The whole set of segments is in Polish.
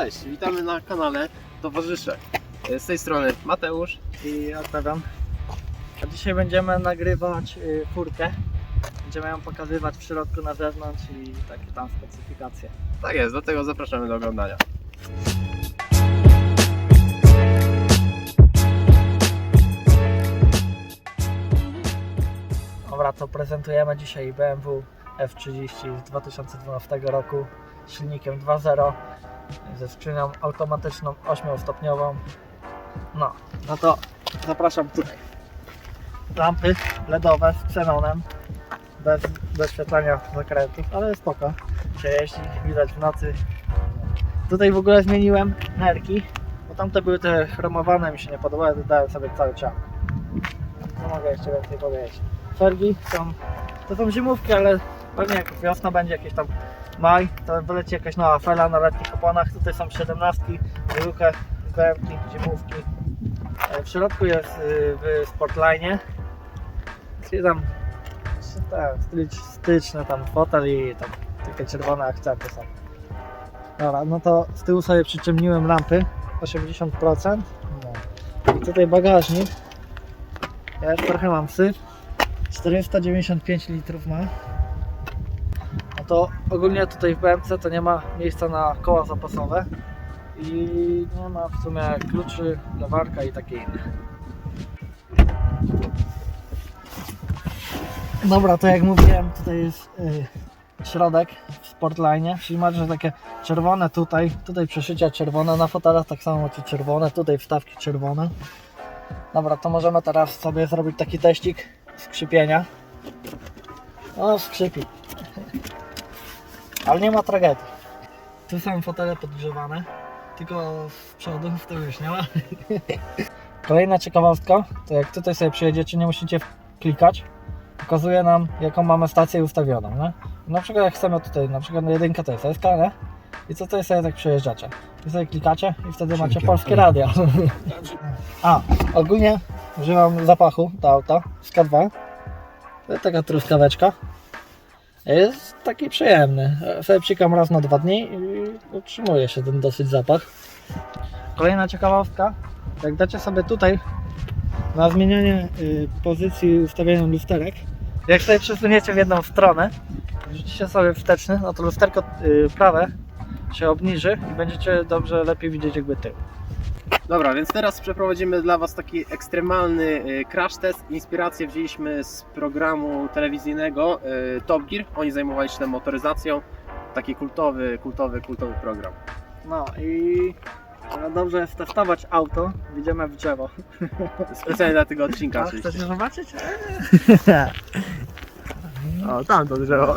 Cześć, witamy na kanale Towarzysze. Z tej strony Mateusz. i odpowiadam. A dzisiaj będziemy nagrywać y, furkę. Będziemy ją pokazywać w środku na zewnątrz i takie tam specyfikacje. Tak jest, dlatego zapraszamy do oglądania. Dobra, to prezentujemy dzisiaj BMW F30 z 2012 roku silnikiem 2.0 ze skrzynią automatyczną 8-stopniową. No, no to zapraszam tutaj. Lampy LEDowe z xenonem bez doświetlania zakrętów, ale spoko. Się jeździ, widać w nocy. Tutaj w ogóle zmieniłem nerki, bo tamte były te chromowane, mi się nie podobały, dodałem sobie całe ciało. No mogę jeszcze więcej powiedzieć. Felgi są, to są zimówki, ale pewnie jak wiosna będzie jakieś tam maj, to wyleci jakaś nowa fela na letnich oponach. Tutaj są 17, drugie BMki, zimówki. E, W środku jest y, w Sportline. Czyli tam tak, stycz, styczne tam fotel i tam takie czerwone akcenty są. Dobra, no to z tyłu sobie przyczemniłem lampy 80%. No. I tutaj bagażnik. Ja już trochę mam syf. 495 litrów ma. To ogólnie tutaj w BMC to nie ma miejsca na koła zapasowe i nie ma w sumie kluczy, lewarka i takie inne. Dobra, to jak mówiłem, tutaj jest y, środek w Sportline, czyli macie takie czerwone tutaj, tutaj przeszycia czerwone, na fotelach tak samo macie czerwone, tutaj wstawki czerwone. Dobra, to możemy teraz sobie zrobić taki teścik skrzypienia. O, skrzypi. Ale nie ma tragedii. Tu są fotele podgrzewane, tylko z przodu, w tyłu już nie ma. Kolejna ciekawostka, to jak tutaj sobie przyjedziecie, nie musicie klikać. Pokazuje nam, jaką mamy stację ustawioną, nie? Na przykład jak chcemy tutaj, na przykład jedynka to jest SK, nie? I co tutaj sobie tak przejeżdżacie? I sobie klikacie i wtedy macie polskie radia. A, ogólnie używam zapachu do auta z K2. To jest taka truskaweczka. Jest taki przyjemny. Sobie raz na dwa dni i utrzymuje się ten dosyć zapach. Kolejna ciekawostka. Jak dacie sobie tutaj na zmienianie y, pozycji ustawienia lusterek, jak sobie przesuniecie w jedną stronę, rzucicie sobie wsteczny, no to lusterko y, prawe się obniży i będziecie dobrze lepiej widzieć jakby tył. Dobra, więc teraz przeprowadzimy dla Was taki ekstremalny y, crash test. Inspirację wzięliśmy z programu telewizyjnego y, Top Gear. Oni zajmowali się tam motoryzacją. Taki kultowy, kultowy, kultowy program. No i e, dobrze jest testować auto, idziemy w drzewo. Specjalnie dla tego odcinka A, oczywiście. chcesz zobaczyć? O, tam to drzewo.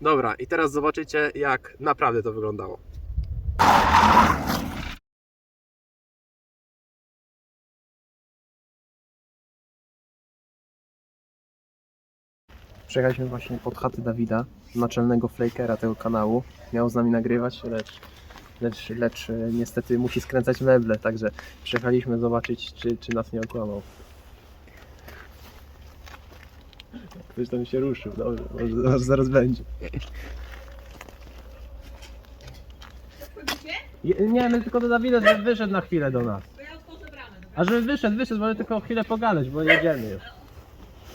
Dobra, i teraz zobaczycie, jak naprawdę to wyglądało. Przyjechaliśmy właśnie pod chaty Dawida, naczelnego flakera tego kanału. Miał z nami nagrywać, lecz, lecz, lecz e, niestety musi skręcać meble, także przyjechaliśmy zobaczyć, czy, czy nas nie okłamał. Ktoś tam się ruszył, dobrze, może, może zaraz będzie. Je- Nie, my tylko do Dawida, żeby wyszedł na chwilę do nas. To ja otworzę bramę. dobra? A żeby wyszedł, wyszedł, może tylko chwilę pogadać, bo jedziemy już.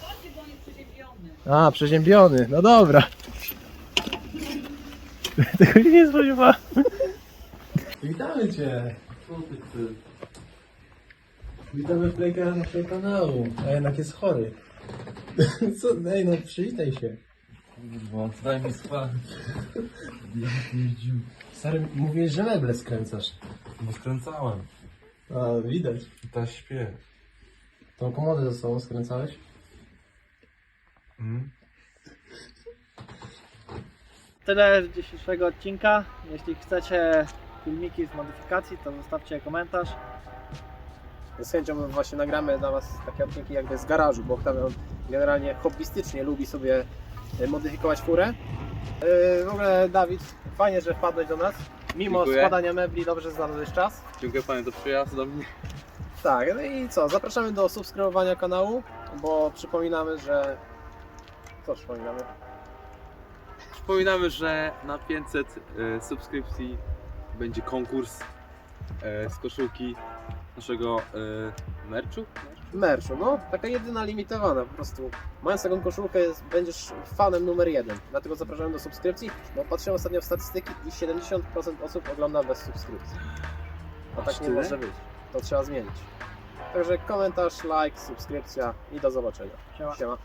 Chodźcie, bo on jest przeziębiony. A, przeziębiony, no dobra. Tego się nie spodziewałem. Witamy Cię. Witamy Playka naszego kanału, a jednak jest chory. Co? Ej, no przywitaj się. Kurwa, daj mi spać. Stary, mówiłeś, że meble skręcasz. Bo skręcałem. A, widać. Ta śpiew. Tą komodę ze sobą skręcałeś? Mm. Tyle z dzisiejszego odcinka. Jeśli chcecie filmiki z modyfikacji, to zostawcie komentarz. Z chęcią właśnie nagramy dla Was takie odcinki jakby z garażu, bo Octavian generalnie hobbystycznie lubi sobie e, modyfikować furę. E, W ogóle Dawid, fajnie, że wpadłeś do nas. Mimo Dziękuję. składania mebli dobrze znalazłeś czas. Dziękuję panie za przyjazd do mnie. Tak, no i co? Zapraszamy do subskrybowania kanału, bo przypominamy, że... Co przypominamy? Przypominamy, że na 500 e, subskrypcji będzie konkurs z koszulki naszego e, merchu. Merchu, no taka jedyna limitowana po prostu. Mając taką koszulkę jest, będziesz fanem numer jeden. Dlatego zapraszamy do subskrypcji, bo patrzyłem ostatnio w statystyki i 70% osób ogląda bez subskrypcji. A Aż tak nie tyle? może być. To trzeba zmienić. Także komentarz, like, subskrypcja i do zobaczenia. Siema. Siema.